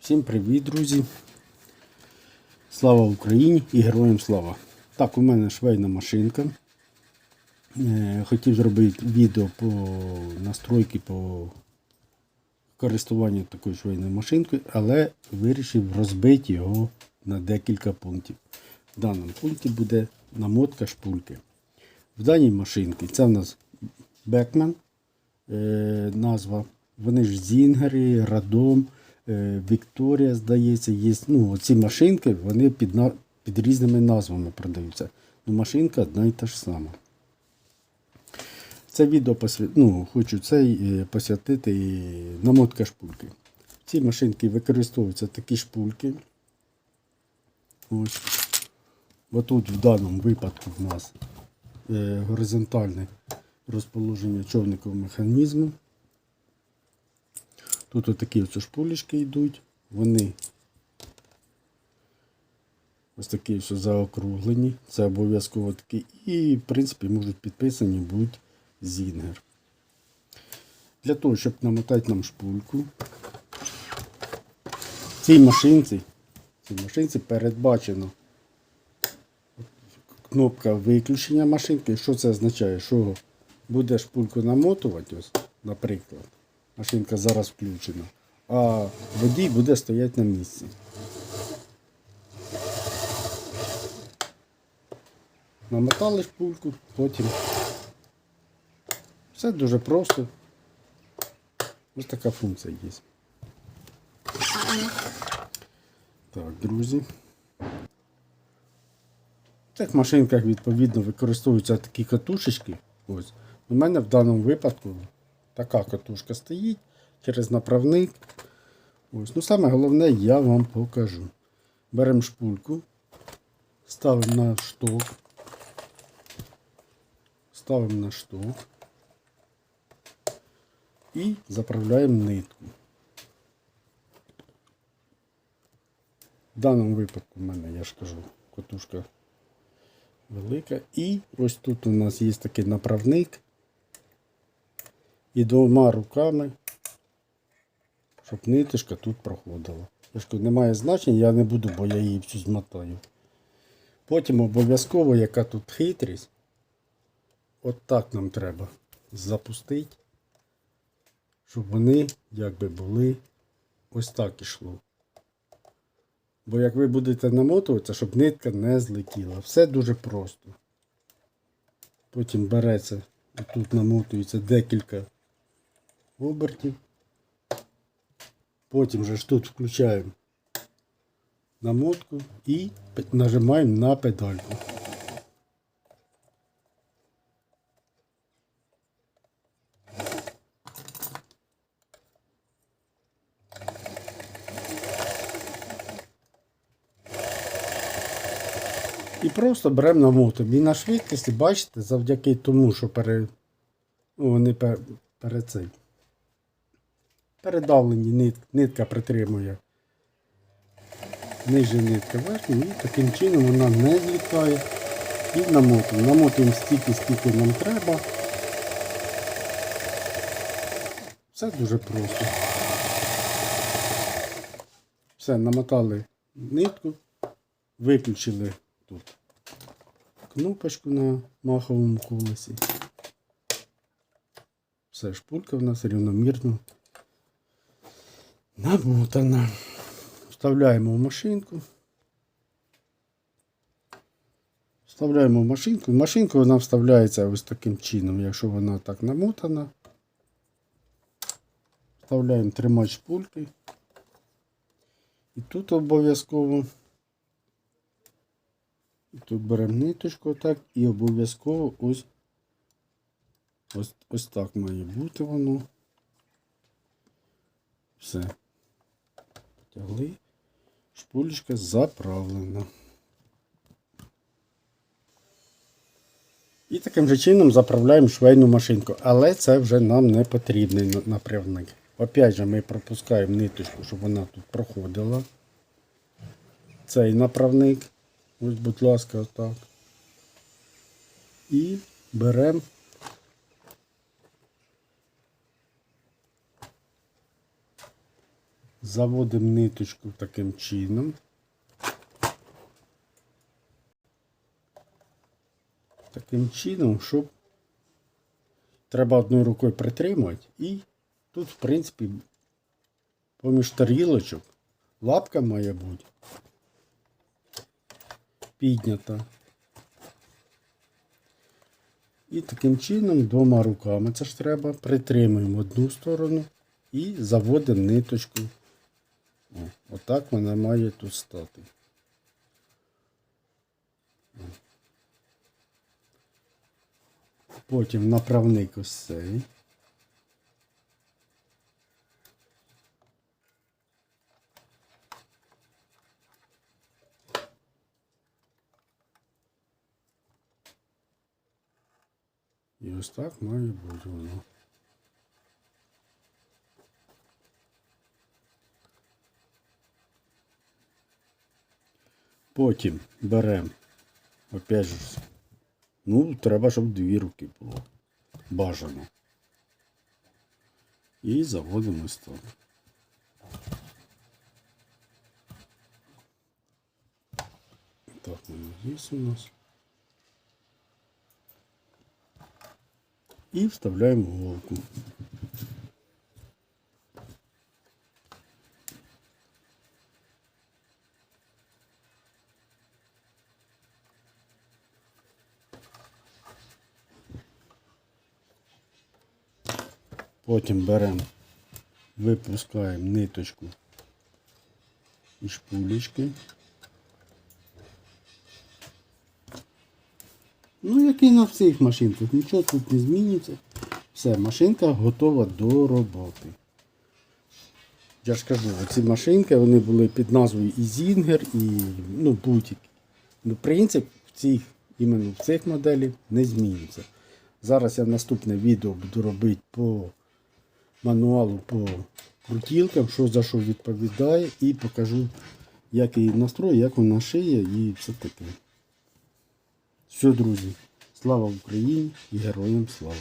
Всім привіт, друзі! Слава Україні і героям слава! Так, у мене швейна машинка. Е, Хотів зробити відео по настройки по користуванню такою швейною машинкою, але вирішив розбити його на декілька пунктів. В даному пункті буде намотка шпульки. В даній машинці це в нас Бекман е, назва. Вони ж Зінгери, Радом, Вікторія, здається, є. Ну, ці машинки вони під, під різними назвами продаються. Ну, машинка одна і та ж сама. Це відео посвя... ну, хочу цей е, посвятити і намотка шпульки. В цій машинці використовуються такі шпульки. Ось. Отут в даному випадку в нас е, горизонтальне розположення човникового механізму. Тут отакі ось шпулечки йдуть. Вони ось такі ось заокруглені. Це обов'язково такі. І, в принципі, можуть підписані бути зінгер. Для того, щоб намотати нам шпульку, цій машинці, цій машинці передбачено кнопка виключення машинки. Що це означає? Що буде шпульку намотувати, ось, наприклад, машинка зараз включена, а водій буде стояти на місці. Намотали шпульку, потім. Все дуже просто. Ось така функція є. Так, друзі. В цих машинках, відповідно, використовуються такі катушечки. Ось. У мене в даному випадку така катушка стоїть через направник. Ось. Ну, саме головне я вам покажу. Беремо шпульку, ставимо на шток, ставимо на шток і заправляємо нитку. В даному випадку в мене, я ж кажу, катушка велика. І ось тут у нас є такий направник. І двома руками, щоб ниточка тут проходила. Я ж кажу, немає значення, я не буду, бо я її всю змотаю. Потім обов'язково, яка тут хитрість, от так нам треба запустити, щоб вони якби були ось так ішло. Бо як ви будете намотуватися, щоб нитка не злетіла. Все дуже просто. Потім береться, тут намотується декілька обертів. Потім же ж тут включаємо намотку і нажимаємо на педальку. І просто беремо намотуємо. І на швидкості, бачите, завдяки тому, що пере... ну, вони пер... перед цим. Передавлені нит... нитка притримує ниже нитка верхню і таким чином вона не злітає. І намотуємо. Намотуємо стільки, скільки нам треба. Все дуже просто. Все, намотали нитку, виключили тут кнопочку на маховому колесі. Все, шпулька в нас рівномірно намотана. Вставляємо в машинку. Вставляємо в машинку. В машинку вона вставляється ось таким чином, якщо вона так намотана. Вставляємо тримач шпульки. І тут обов'язково. Тут беремо ниточку отак і обов'язково ось, ось, ось так має бути воно. Все. Потягли. Шпулечка заправлена. І таким же чином заправляємо швейну машинку. Але це вже нам не потрібний на- направник. Опять же, ми пропускаємо ниточку, щоб вона тут проходила. Цей направник. Ось, будь ласка, отак. І беремо. Заводимо ниточку таким чином. Таким чином, щоб треба одною рукою притримувати і тут, в принципі, поміж тарілочок лапка має бути піднята. І таким чином двома руками це ж треба. Притримуємо одну сторону і заводимо ниточку. О, отак вона має тут стати. Потім направник ось цей. І ось так має бути воно. Потім беремо, опять же, ну, треба, щоб дві руки було. Бажано. І заводимо ось так. Так, воно є у нас. І вставляємо голку. Потім беремо, випускаємо ниточку і шпулечки. Ну, як і на всіх машинках, нічого тут не зміниться. Все, машинка готова до роботи. Я ж кажу, ці машинки вони були під назвою і Зінгер, і ну, будь-які. Ну, принцип в цих, іменно в цих моделях не змінюється. Зараз я наступне відео буду робити по мануалу по крутілкам, що за що відповідає, і покажу, як її настрою, як вона шиє і все таке. Все, друзі, слава Україні і героям слава!